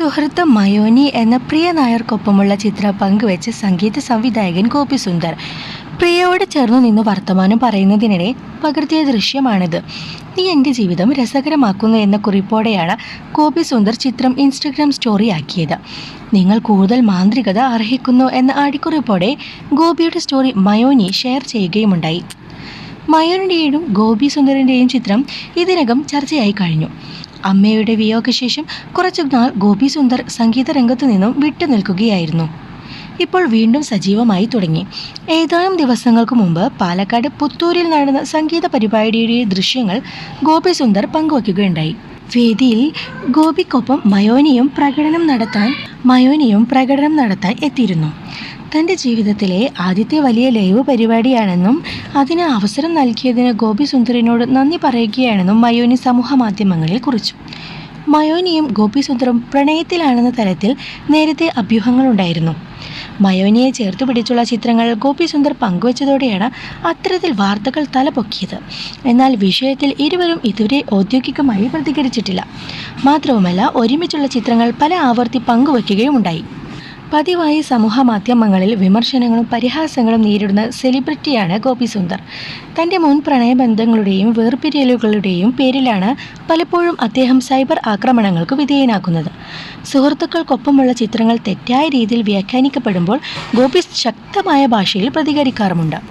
സുഹൃത്ത് മയോനി എന്ന പ്രിയ നായർക്കൊപ്പമുള്ള ചിത്രം പങ്കുവെച്ച് സംഗീത സംവിധായകൻ ഗോപി സുന്ദർ പ്രിയയോട് ചേർന്ന് നിന്ന് വർത്തമാനം പറയുന്നതിനിടെ പകർത്തിയ ദൃശ്യമാണിത്. നീ എന്റെ ജീവിതം രസകരമാക്കുന്നു എന്ന കുറിപ്പോടെയാണ് ഗോപി സുന്ദർ ചിത്രം ഇൻസ്റ്റഗ്രാം സ്റ്റോറി ആക്കിയത് നിങ്ങൾ കൂടുതൽ മാന്ത്രികത അർഹിക്കുന്നു എന്ന അടിക്കുറിപ്പോടെ ഗോപിയുടെ സ്റ്റോറി മയോനി ഷെയർ ചെയ്യുകയുമുണ്ടായി. മയോനിയുടെയും ഗോപി സുന്ദറിന്റെയും ചിത്രം ഇതിനകം ചർച്ചയായി കഴിഞ്ഞു. അമ്മയുടെ വിയോഗശേഷം കുറച്ചു നാൾ ഗോപി സുന്ദർ സംഗീത രംഗത്തു നിന്നും വിട്ടുനിൽക്കുകയായിരുന്നു. ഇപ്പോൾ വീണ്ടും സജീവമായി തുടങ്ങി. ഏതാനും ദിവസങ്ങൾക്ക് മുമ്പ് പാലക്കാട് പുത്തൂരിൽ നടന്ന സംഗീത പരിപാടിയുടെ ദൃശ്യങ്ങൾ ഗോപി സുന്ദർ പങ്കുവയ്ക്കുകയുണ്ടായി. വേദിയിൽ ഗോപിക്കൊപ്പം മയോനിയും പ്രകടനം നടത്താൻ മയോനിയും പ്രകടനം നടത്താൻ എത്തിയിരുന്നു. തന്റെ ജീവിതത്തിലെ ആദ്യത്തെ വലിയ ലൈവ് പരിപാടിയാണെന്നും അതിന് അവസരം നൽകിയതിന് ഗോപി സുന്ദറിനോട് നന്ദി പറയുകയാണെന്നും മയോനി സമൂഹ മാധ്യമങ്ങളിൽ കുറിച്ചു. മയോനിയും ഗോപി സുന്ദറും പ്രണയത്തിലാണെന്ന തരത്തിൽ നേരത്തെ അഭ്യൂഹങ്ങളുണ്ടായിരുന്നു മയോനിയെ ചേർത്ത് പിടിച്ചുള്ള ചിത്രങ്ങൾ ഗോപി സുന്ദർ പങ്കുവച്ചതോടെയാണ് അത്തരത്തിൽ വാർത്തകൾ തലപൊക്കിയത് എന്നാൽ വിഷയത്തിൽ ഇരുവരും ഇതുവരെ ഔദ്യോഗികമായി പ്രതികരിച്ചിട്ടില്ല. മാത്രവുമല്ല ഒരുമിച്ചുള്ള ചിത്രങ്ങൾ പല ആവർത്തി പങ്കുവയ്ക്കുകയുമുണ്ടായി. പതിവായി സമൂഹ മാധ്യമങ്ങളിൽ വിമർശനങ്ങളും പരിഹാസങ്ങളും നേരിടുന്ന സെലിബ്രിറ്റിയാണ് ഗോപി സുന്ദർ. തന്റെ മുൻ പ്രണയബന്ധങ്ങളുടെയും വേർപിരിയലുകളുടെയും പേരിലാണ് പലപ്പോഴും അദ്ദേഹം സൈബർ ആക്രമണങ്ങൾക്ക് വിധേയനാക്കുന്നത്. സുഹൃത്തുക്കൾക്കൊപ്പമുള്ള ചിത്രങ്ങൾ തെറ്റായ രീതിയിൽ വ്യാഖ്യാനിക്കപ്പെടുമ്പോൾ ഗോപി ശക്തമായ ഭാഷയിൽ പ്രതികരിക്കാറുമുണ്ട്.